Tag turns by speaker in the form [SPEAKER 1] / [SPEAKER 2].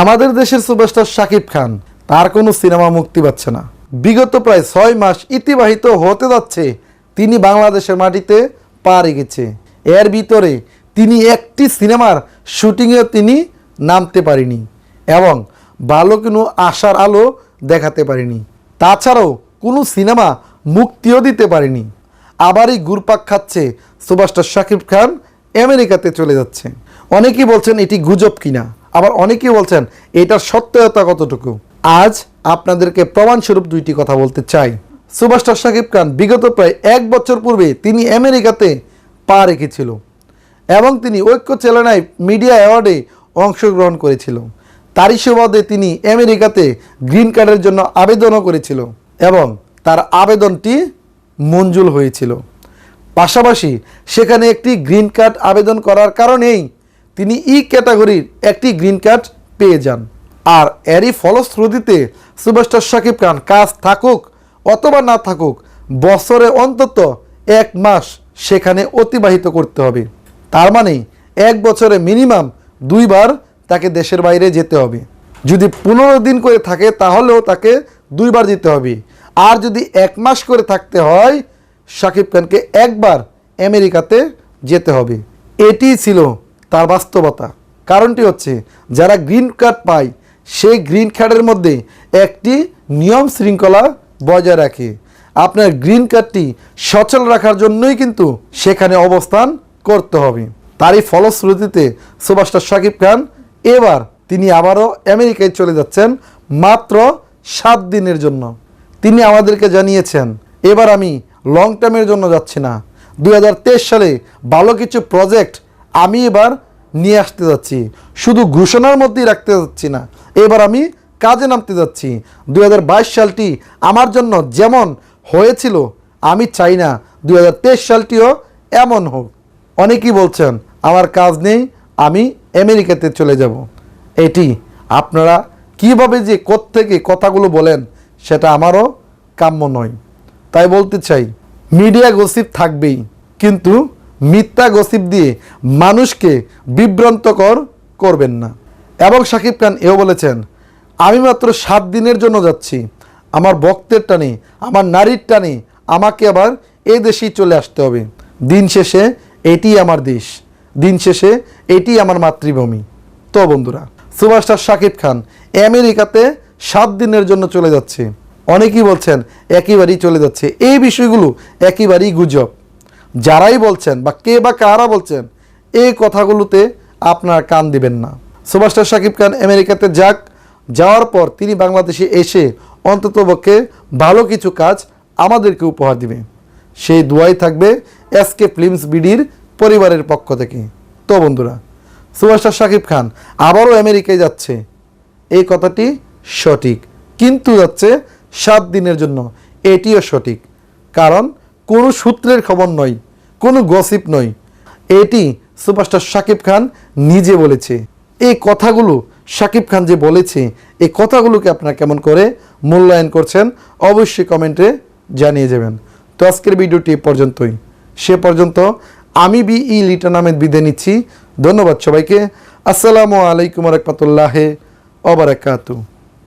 [SPEAKER 1] আমাদের দেশের সুপারস্টার শাকিব খান, তার কোনো সিনেমা মুক্তি পাচ্ছে না। বিগত প্রায় ছয় মাস ইতিবাহিত হতে যাচ্ছে, তিনি বাংলাদেশের মাটিতে পা রেখেছে। এর ভিতরে তিনি একটি সিনেমার শুটিংয়েও তিনি নামতে পারেনি এবং ভালো কোনো আশার আলো দেখাতে পারেনি। তাছাড়াও কোনো সিনেমা মুক্তিও দিতে পারেনি। আবারই গুরপাক খাচ্ছে সুপারস্টার শাকিব খান, আমেরিকাতে চলে যাচ্ছে। অনেকেই বলছেন এটি গুজব কিনা। আবার অনেকেই বলছেন, এটার সত্যতা কতটুকু? আজ আপনাদেরকে প্রমাণস্বরূপ দুইটি কথা বলতে চাই। সুপারস্টার শাকিব খান বিগত প্রায় এক বছর পূর্বে তিনি আমেরিকাতে পা রেখেছিল এবং তিনি ঐক্য চ্যালেনায় মিডিয়া অ্যাওয়ার্ডে অংশগ্রহণ করেছিল। তারই সুবাদে তিনি আমেরিকাতে গ্রিন কার্ডের জন্য আবেদনও করেছিল এবং তার আবেদনটি মঞ্জুর হয়েছিল। পাশাপাশি সেখানে একটি গ্রিন কার্ড আবেদন করার কারণেই তিনি ই ক্যাটাগরির একটি গ্রিন কার্ড পেয়ে যান। আর এরই ফলশ্রুতিতে সুপারস্টার শাকিব খান কাজ থাকুক অথবা না থাকুক, বছরে অন্তত এক মাস সেখানে অতিবাহিত করতে হবে। তার মানে এক বছরে মিনিমাম দুইবার তাকে দেশের বাইরে যেতে হবে। যদি পনেরো দিন করে থাকে তাহলেও তাকে দুইবার যেতে হবে। আর যদি এক মাস করে থাকতে হয়, শাকিব খানকে একবার আমেরিকাতে যেতে হবে। এটি ছিল তার বাস্তবতা। কারণটি হচ্ছে, যারা গ্রিন কার্ড পায়, সেই গ্রিন কার্ডের মধ্যে একটি নিয়ম শৃঙ্খলা বজায় রাখে। আপনার গ্রিন কার্ডটি সচল রাখার জন্যই কিন্তু সেখানে অবস্থান করতে হবে। তারই ফলশ্রুতিতে সুপারস্টার শাকিব খান এবার তিনি আবারও আমেরিকায় চলে যাচ্ছেন মাত্র সাত দিনের জন্য। তিনি আমাদেরকে জানিয়েছেন, এবার আমি লং টার্মের জন্য যাচ্ছি না। দু হাজার তেইশ সালে ভালো কিছু প্রজেক্ট আমি এবার নিয়ে আসতে যাচ্ছি। শুধু ঘোষণার মধ্যেই রাখতে যাচ্ছি না, এবার আমি কাজে নামতে যাচ্ছি। দু হাজার বাইশ সালটি আমার জন্য যেমন হয়েছিল, আমি চাই না দু হাজার তেইশ সালটিও এমন হোক। অনেকেই বলছেন, আমার কাজ নেই, আমি আমেরিকাতে চলে যাব। এটি আপনারা কীভাবে যে থেকে কথাগুলো বলেন, সেটা আমারও কাম্য নয়। তাই বলতে চাই, মিডিয়া গসিপ থাকবেই, কিন্তু মিথ্যা গসিপ দিয়ে মানুষকে বিভ্রান্তকর করবেন না। এবং শাকিব খান এও বলেছেন, আমি মাত্র সাত দিনের জন্য যাচ্ছি। আমার ভক্তের টানে, আমার নারীর টানে, আমাকে আবার এ দেশেই চলে আসতে হবে। দিন শেষে এটি আমার দেশ। দিন শেষে এটি আমার মাতৃভূমি। তো বন্ধুরা, সুপারস্টার শাকিব খান আমেরিকাতে সাত দিনের জন্য চলে যাচ্ছে। অনেকেই বলছেন, একেবারেই চলে যাচ্ছে। এই বিষয়গুলো একেবারেই গুজব। যারাই বলছেন বা কে বা কারা বলছেন, এই কথাগুলোতে আপনার কান দিবেন না। সুপারস্টার শাকিব খান আমেরিকাতে যাক, যাওয়ার পর তিনি বাংলাদেশে এসে অন্ততপক্ষে ভালো কিছু কাজ আমাদেরকে উপহার দিবে। সেই দোয়াই থাকবে এসকে ফিল্মস বিডির পরিবারের পক্ষ থেকে। তো বন্ধুরা সুপারস্টার শাকিব খান আবারও আমেরিকায় যাচ্ছে। এই কথাটি সঠিক, কিন্তু যাচ্ছে সাত দিনের জন্য। এটিও সঠিক, কারণ কোনো সূত্রের খবর নয়, কোনো গসিপ নয়। এটি সুপারস্টার শাকিব খান নিজে বলেছে। এই কথাগুলো শাকিব খান যে বলেছে, এই কথাগুলোকে আপনারা কেমন করে মূল্যায়ন করছেন অবশ্যই কমেন্টে জানিয়ে যাবেন। তো আজকের ভিডিওটি পর্যন্তই। সে পর্যন্ত আমি বি ই লিটন আহমেদ বিদে নিচ্ছি। ধন্যবাদ সবাইকে। আসসালামু আলাইকুম রহমতুল্লাহ অবরাকাতু